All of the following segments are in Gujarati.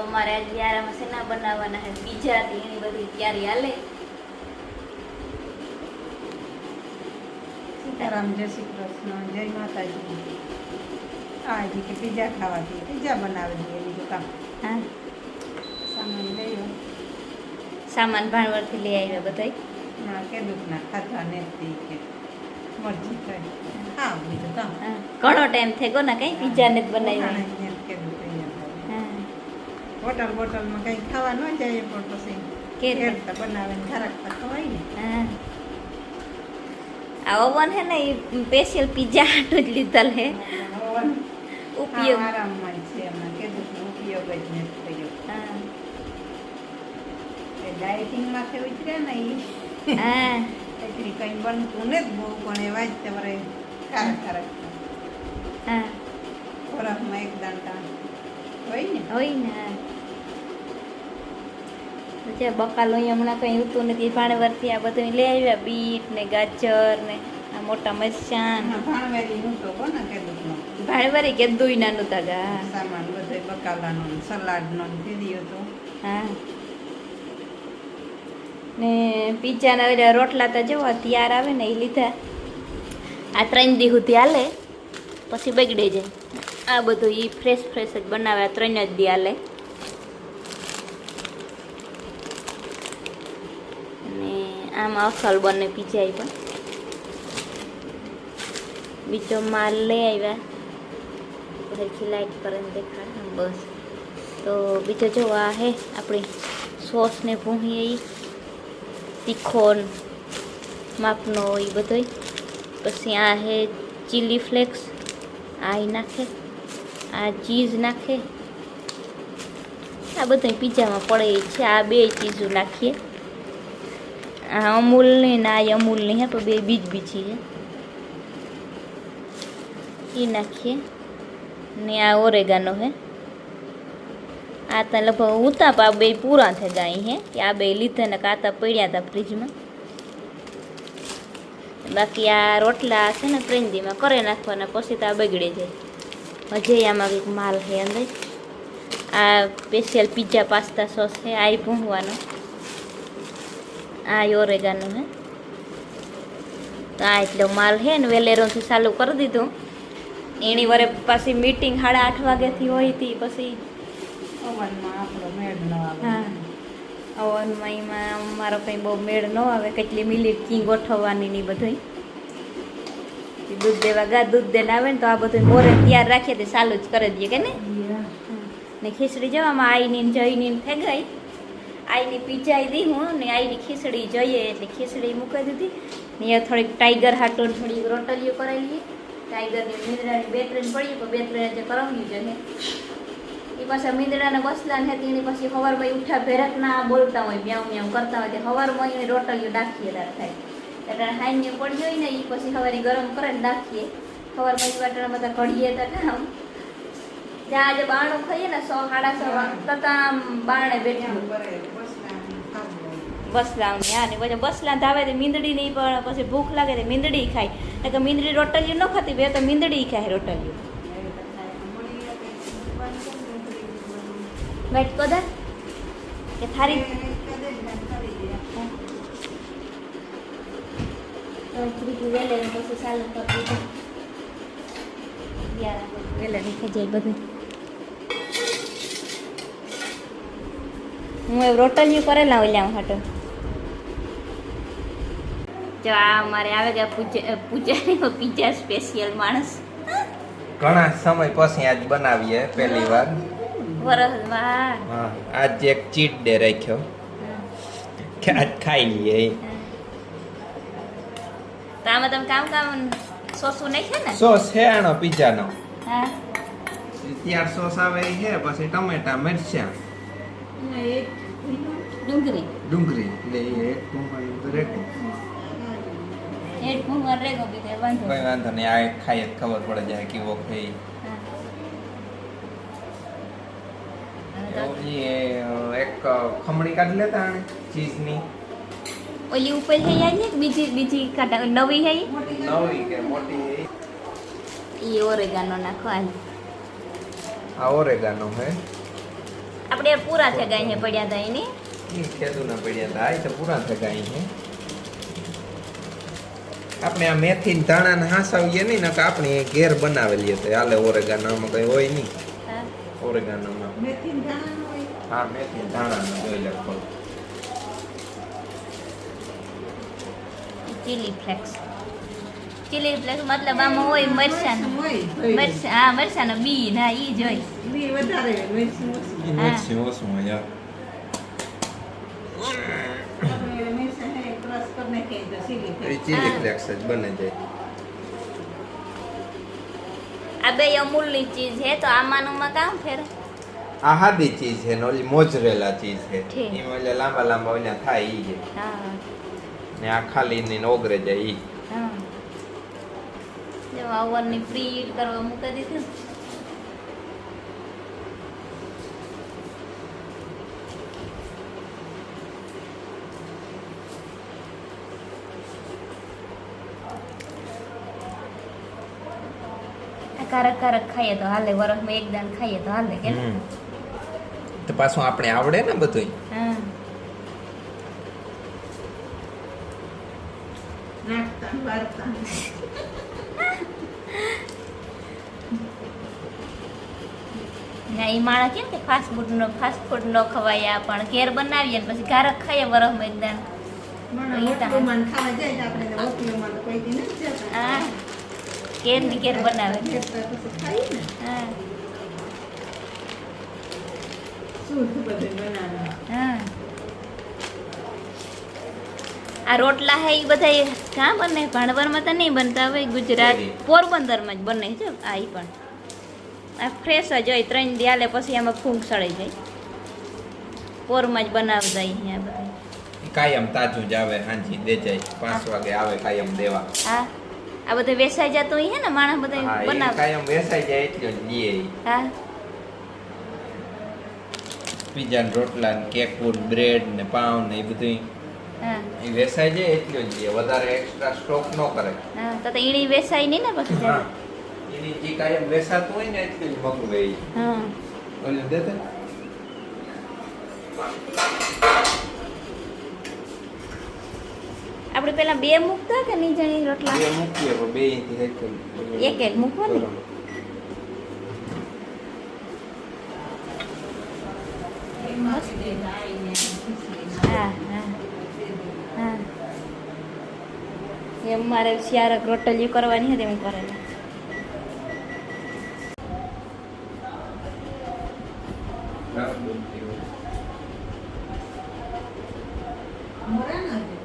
અમારે આજે સેના બનાવવાના છે. પીઝા એની બધી તૈયારી હાલે. સીતારામ જય શ્રી કૃષ્ણ જય માતાજી. આ હજી કે પીઝા ખાવાથી પીઝા બનાવી દઈએ બીજું કામ હા. સામાન લઈ સામાન ભાણવરથી લઈ આવ્યા બધાય? ના કે દુઃખના ખાતા ને કે. મરજી થાય હા. બીજું કામ. ઘણો ટાઈમ થઈ ગયો ને કઈ પીઝા ને જ બનાવી હોટલ બોટલમાં કંઈ ખાવા ન જાય પણ પછી કે તો બનાવીને ખરાબ ખવાય ને. હા. આ ઓવન હે ને એ સ્પેશિયલ પીઝા હાટું જ લીધેલ હે. ઉપયોગ. આરામમાં છે એમાં. કે દુઃખનો ઉપયોગ જ નથી કર્યો હા. એ ડાયટિંગમાં કે ઉતરે ને એ હા. એટલી કંઈ બનતું ને જ બહુ પણ એવા જ તમારે ખારક ખરાક. હા. ખોરાકમાં એક દાંતા હોય ને. હોય ને જે બકાલો હમણાં કંઈ ઉતું નથી ભાણવરથી આ બધું લઈ આવ્યા બીટ ને ગાજર ને આ મોટા મરચાં ભાણવરી કે દુઈ નાનું તગા સામાન બધો બકાલાનો સલાડનો હતો. હા. ને પીઝાના ઓલા રોટલા તો જેવા તૈયાર આવે ને એ લીધા. આ ત્રણ દી સુધી હાલે પછી બગડી જાય. આ બધું એ ફ્રેશ ફ્રેશ જ બનાવે આ ત્રણ જ દી હાલે અને આમાં અસલ બને એ પણ બીજો માલ લઈ આવ્યા પછી લાઈટ કરીને દેખાડ બસ. તો બીજો જો આ હે, આપણી સોસને ઈ તીખો માપનો એ બધો પછી આ હે ચીલી ફ્લેક્સ આ નાખે, આ ચીઝ નાખે. આ બધું પીઝામાં પડે છે, આ બે ચીઝો નાખીએ. આ અમૂલની ને આ અમૂલની હે પણ બે બીજ બીજી છે. એ નાખીએ. ને આ ઓરેગાનો હે. આ તો લગભગ ઉતાપ આ બે પૂરા થઈ ગયા હે. કે આ બે લીધા ને કાતા પડ્યા હતા ફ્રીજમાં. બાકી આ રોટલા છે ને પ્રેંદીમાં કરે નાખવાના, પછી તો આ બગડે જાય. હજી આમાં કંઈક માલ છે અંદર. આ સ્પેશિયલ પીઝા પાસ્તા સોસ છે આ ભૂંગવાનો આ ઓરેગાનું હે. તો આ એટલો માલ હે ને વેલેરોથી ચાલુ કરી દીધું. એની વરે પાછી મીટિંગ સાડા આઠ વાગ્યાથી હોય હતી પછી હા. ઓવનમાં એમાં મારો કંઈ બહુ મેળ ન આવે કેટલી મિનિટ કિંગ ગોઠવવાની ની બધું દૂધ દેવા ગા દૂધ દેને આવે ને તો આ બધું મોરે તૈયાર રાખીએ તે ચાલુ જ કરી દઈએ કે ને ને ખીચડી જવામાં આઈની ને જઈની ને થઈ ગઈ આઈની પીચાઈ દી હું ને આઈની ખીચડી જોઈએ એટલે ખીચડી મૂકી દીધી. ને એ થોડીક ટાઈગર હાટો થોડીક રોટલીઓ કરાવી લઈએ. ટાઈગરની મીંદડાની બે ત્રણ પડી પણ બે ત્રણ જે કરાવ્યું છે એ પાછા મીંદડાના બસલા ને તેની પછી હવારમાં ઉઠા ભેરક ના બોલતા હોય, મ્યાઉ મ્યાઉ કરતા હોય, તે હવારમાં એને રોટલીઓ નાખીએ થાય એટલે હાઈને પડી હોય ને એ પછી સવારે ગરમ કરે ને નાખીએ સવારમાં એ વાટણા બધા કઢીએ તો જ્યાં આજે બાણું ખાઈએ ને, સો સાડા સો તતા બારણે બેઠું બસલાવની હા, ને પછી બસલા ધાવે તે મીંદડી નહીં પણ પછી ભૂખ લાગે તો મીંદડી ખાય. એટલે તો મીંદડી રોટલીઓ ન ખાતી, બે તો મીંદડી ખાય રોટલીઓ. વેટ કદર, કે થારી. વેલે, પછી હું એ રોટલીઓ કરેલા ઓલ્યા હાટો. જો આ અમારે આવે ગયા પૂજા પૂજારી પીઝા સ્પેશિયલ માણસ. ઘણા સમય પછી આજ બનાવીએ પહેલી વાર. વરસમાં હા આજ એક ચીટ ડે રાખ્યો. કે આજ ખાઈ લઈએ તામાં તો આમાં તમે કામ કામ સોસ નાખ્યા ને? સોસ છે આનો પીઝાનો. હા. ત્યાર સોસ આવે છે પછી ટમેટા મરચાં. ડુંગળી ડુંગળી એટલે એ એક હેડ ભૂંગર રેગો બીજે વાંધો કોઈ વાંધો નહીં આ એક ખબર પડે જાય કેવો ખાઈ. એક ખમણી કાઢી લેતા આને ચીઝની. ઓલી ઉપર હે કે બીજી બીજી કાઢા નવી હે નવી કે મોટી ઈ. ઓરેગાનો નાખો આ ઓરેગાનો હે. આપણે પૂરા છે ગાય પડ્યા હતા એની. ઈ પડ્યા હતા આ તો પૂરા થઈ ગયા આપણે આ મેથી ધાણા ને હાસાવીએ નહીં ને આપણે ઘેર બનાવેલી હતી હાલે ઓરેગાનામાં કઈ હોય નહીં. હા. ઓરેગાનામાં. હા મેથી ને ધાણા જોઈ લગભગ ચીલી ફ્લેક્સ ચીલી ફ્લેક્સ મતલબ આમાં હોય મરચાં. મરચાં હા મરચાંનો બી ના ઈ જ હોય. બી વધારે મિરચી ઓછી. મરચી હોય આપણે હા. ફ્લેક્સ જ બને જાય આ બે અમૂલની ચીજ છે તો આમાંનુંમાં કામ ફેર? આ હાદી ચીઝ છે નો મોજરેલા ચીઝ છે. ઠીક. એમાં એટલે લાંબા લાંબા ઓલા થાય ઈ છે હા. ને આ ખાલી ને ઓગરે જાય ઈ. હા. જો ઓવનની પ્રીટ કરવા મૂકી દીધું. કારક કારક ખાઈએ તો હાલે વરસમાં એક દાન ખાઈએ તો હાલે કે તો પાછું આપણે આવડે ને બધું હા. ના એ માણસ કેમ કે ફાસ્ટ ફૂડ નો ફાસ્ટ ફૂડ નો ખવાય પણ. ઘેર બનાવીએ ને પછી કારક ખાઈએ વરસમાં એક દાણ મને ઈ તો હોટલોમાં ને ખાવા જાય આપણે ઘેરની. કેર બનાવે? આ રોટલા હે એ બધા ક્યાં બને? ભાણવરમાં તો નહીં બનતા હોય ગુજરાત પોરબંદરમાં જ બને છે આ પણ. આ ફ્રેશ જ હોય ત્રણ દિયાલે પછી આમાં ફૂંક સળી જાય. પોરમાં જ બનાવતા અહીંયા બધા. કાયમ તાજું જ આવે હાંજી દે જાય પાંચ વાગે આવે કાયમ દેવા. હા. આ બધે વેસાઈ જતો હોય હે ને માણસ બધા બનાવ. કાયમ વેસાઈ જાય એટલું જ લઈએ ઈ. હા. પીઝા ને રોટલા ને કેક બ્રેડ ને પાઉં ને એ બધું હા. એ વેસાઈ જાય એટલું જ લઈએ વધારે એક્સ્ટ્રા સ્ટોક ન કરે. હા તો તો ઈણી વેસાઈ નહીં ને પછી હા. એની જે કાયમ વેસાતું હોય ને એટલું જ મગું ઈ હા. ઓલું દે દે આપણે પેલા બે મૂકતા કે જાણી રોટલા બે મૂકીએ પણ બે અહીંથી એક એક? બરાબર. એમાં મારે શિયાળક રોટલીઓ કરવાની હતી એમ કરેલા મોરા ના છે.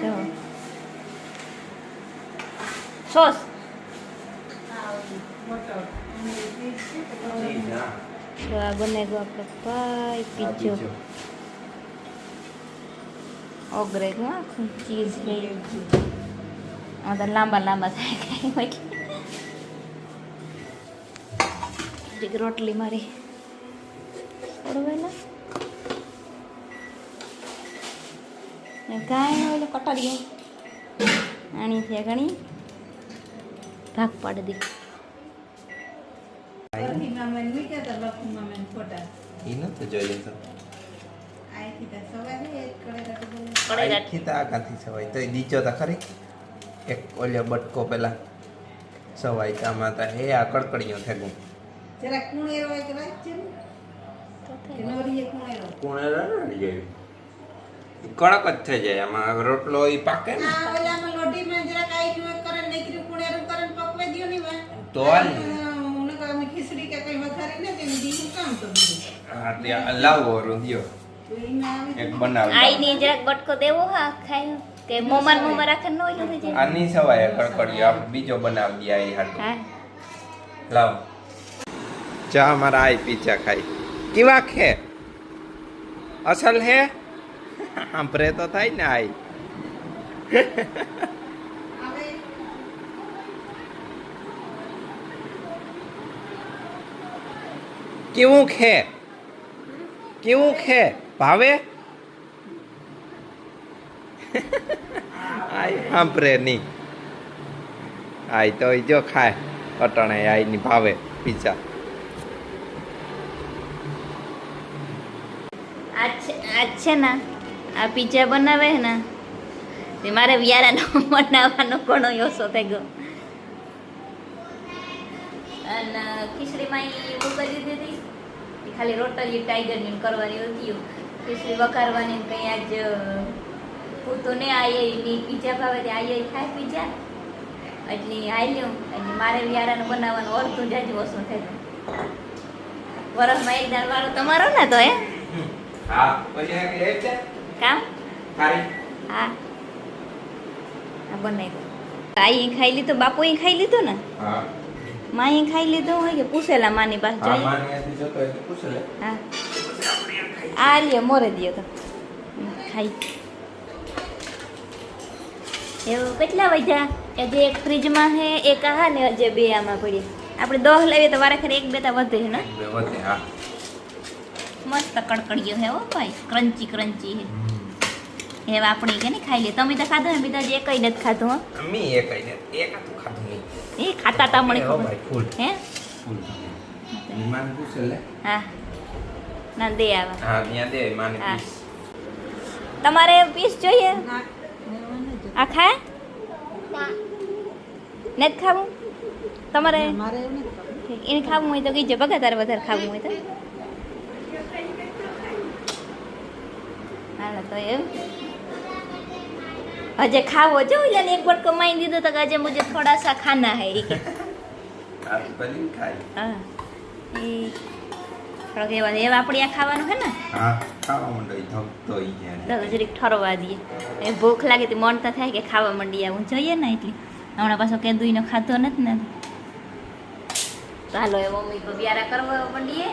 જો સોસ તો આ બને ગયો આપણો પાઈ પીજો બીજો. ઓગરે ગયું આખું ચીઝ તો લાંબા લાંબા થાય કાંઈ રોટલી મારી કાંઈ કટાડીએ આણી છે ઘણી ભાગ પાડી દે એક ઓલ્યો બટકો પેલા. સવાય તામાં તા. હે આ કડકડીઓ થેગું. જરા કુણેરો એક કુણેરો. ગયું. કડક જ થઈ જાય. આમાં રોટલો ઈ પાકે ને. આ ઓલામાં લોઢીમાં જરાક તો ખીચડી કે કઈ વધારે ને કે બીજું કામ તો બીજું હા તે લાવો રૂંધિયો એક બનાવ આઈને જરાક બટકો દેવો હા ખાય કે મોમાન મોમાં રાખે ન હોય જાય આની સવાય કડકડીઓ આપ બીજો બનાવ દઈએ આ હાટું. હા. લાવ. ચા મારા આઈ પીચા ખાઈ. કેવા ખે અસલ હે? સાંભળે તો થાય ને આઈ. કેવું ખે કેવું ખે ભાવે? આય, સાંભળે નહીં. આય તો જો ખાય. અટાણે આયની ભાવે પીઝા આજ છે ને, આ પીઝા બનાવે ને તે મારે વ્યારાનો બનાવવાનો ઘણો યોસો થઈ ગયો. અને ખીચડીમાં એ કરી દીધી. ખાલી રોટલી ટાઈગરની કરવાની હતી. ખીચડી વઘારવાની કંઈ આજ હું તો ને આયે ની પીઝા ભાવે આયે ખાય પીઝા એટલે આલ્યું એટલે મારે વિયારાનું બનાવવાનું અડધું જાજુ ઓછું થાય. વરસમાં એક દાળ વાળો તમારો ને તો એ હા આ કામ હા. આ બનાવ્યું આઈ ખાઈ લીધું બાપુ ખાઈ લીધું ને? હા. માએ ખાઈ લીધું હોય કે પૂછેલા માની પાસે જોઈએ હા. આ લે મોરે દિયો તો. ખાઈ. એવું કેટલા વાગ્યા? હજી એક ફ્રીજમાં છે એક આ ને હજી બે આમાં પડી આપણે દોહ લેવી તો વારે ખરે એક બે તા વધે છે ને? મસ્ત કડકડીયો હે હો ભાઈ. ક્રન્ચી ક્રન્ચી હે. હે આપણી કે ને ખાઈ લે તમે તો ખાધો ને બીજા જે કઈ નથી ખાધું હો. મી એક નથી. એક ખાધું નહીં. એ ખાતા તા મને ખબર. હે? હા. ના દે આવા. હા ત્યાં દે માને પીસ. તમારે પીસ જોઈએ? ના. આ ખાય? નથી ખાવું? તમારે? એવું. એને ખાવું હોય તો કીજે બગા તારે વધારે ખાવું હોય તો. હાલો તો એમ. હજે ખાવો જો એટલે એક બાર કમાઈ દીધો તો કે આજે મુझे થોડા સા ખાના હે ઈ કે. આ બની ખાય. હા. એ થોડોક એવા એવા આપણે આ ખાવાનું હે ને? હા ખાવા માંડો ઈ ઈ જાય તો જરીક ઠરવા દઈએ. એ ભૂખ લાગે તો મન તો થાય કે ખાવા માંડી આવું. જોઈએ ને એટલે. હમણાં પાછો કેદુઈનો ખાધો નથી ને ચાલો એ મમ્મી બિયારા કરવા માંડીએ.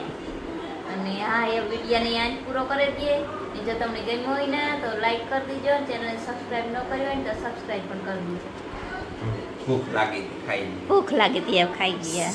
અને હા એ વિડિયાને આજ પૂરો કરી દઈએ. ને જો તમને ગમ્યું હોય ને તો લાઈક કરી દીજો ચેનલને સબસ્ક્રાઈબ ન કરી હોય ને તો સબસ્ક્રાઈબ પણ કરી દીજો. ભૂખ લાગી હતી ખાઈ ભૂખ લાગે ત્યાં ખાઈ ગયા.